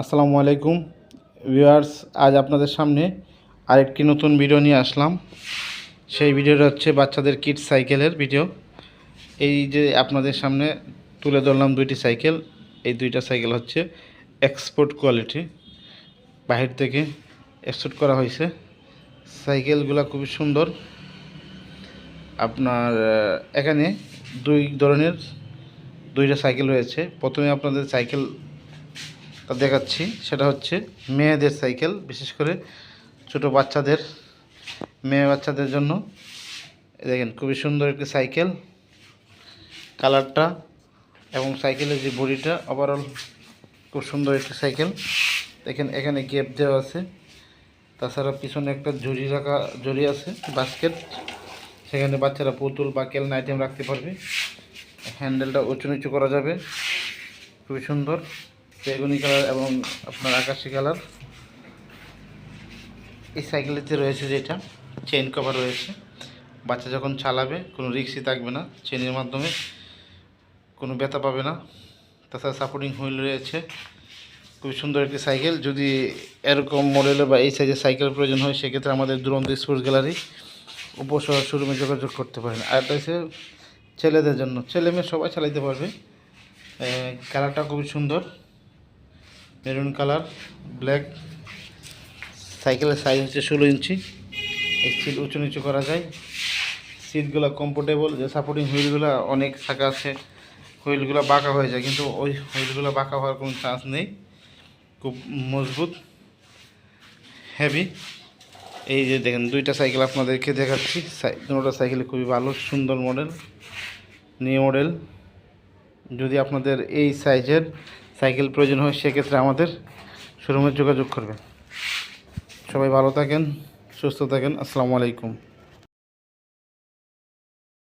আসসালামু আলাইকুম। ভিউয়ার্স, আজ আপনাদের সামনে আরেকটি নতুন ভিডিও নিয়ে আসলাম। সেই ভিডিওটা হচ্ছে বাচ্চাদের কিড সাইকেলের ভিডিও। এই যে আপনাদের সামনে তুলে ধরলাম দুইটি সাইকেল। এই দুইটা সাইকেল হচ্ছে এক্সপোর্ট কোয়ালিটি। বাহির থেকে এক্সপোর্ট করা হয়েছে। সাইকেলগুলো খুবই সুন্দর। আপনার এখানে দুই ধরনের, দুইটা সাইকেল রয়েছে। প্রথমে আপনাদের সাইকেল তা দেখাচ্ছি, সেটা হচ্ছে মেয়েদের সাইকেল, বিশেষ করে ছোট বাচ্চাদের, মেয়ে বাচ্চাদের জন্য। দেখেন, খুবই সুন্দর একটি সাইকেল। কালারটা এবং সাইকেলের যে বডিটা ওভারঅল খুব সুন্দর একটি সাইকেল। দেখেন, এখানে গ্যাপ দেওয়া আছে। তাছাড়া পিছনে একটা ঝুড়ি রাখা, ঝুড়ি আছে বাস্কেট সেখানে বাচ্চারা পুতুল বা কেলনা আইটেম রাখতে পারবে। হ্যান্ডেলটা উঁচু নিচু করা যাবে। খুবই সুন্দর। বেগুনি কালার এবং আপনার আকাশি কালার এই সাইকেলেতে রয়েছে যেটা চেন কভার রয়েছে। বাচ্চা যখন চালাবে, কোনো রিক্সই থাকবে না। চেনের মাধ্যমে কোনো ব্যথা পাবে না। তাছাড়া সাপোর্টিং হুইল রয়েছে। খুবই সুন্দর একটি সাইকেল যদি এরকম মডেলের বা এই সাইজের সাইকেল প্রয়োজন হয়, সেক্ষেত্রে আমাদের দুরন্ত স্পোর্টস গ্যালারি উপসহ শোরুমে যোগাযোগ করতে পারেন। আর হচ্ছে ছেলেদের জন্য। ছেলে মেয়ে সবাই চালাইতে পারবে। কালারটা খুবই সুন্দর। Maroon colour, black. সাইকেলের সাইজ হচ্ছে ষোলো ইঞ্চি। এই সিট উঁচু নিচু করা যায়। সিটগুলো কমফোর্টেবল যে সাপোর্টিং হুইলগুলো অনেক থাকা আছে হুইলগুলো বাঁকা হয়ে যায়, কিন্তু ওই হুইলগুলো বাঁকা হওয়ার কোনো চান্স নেই। খুব মজবুত হেভি এই যে দেখেন, দুইটা সাইকেল আপনাদেরকে দেখাচ্ছি। দুটো সাইকেল খুবই ভালো, সুন্দর মডেল নিউ মডেল যদি আপনাদের এই সাইজের সাইকেল প্রয়োজন হয়, সেক্ষেত্রে আমাদের শোরুমে যোগাযোগ করবেন। সবাই ভালো থাকেন, সুস্থ থাকেন। আসসালামু আলাইকুম।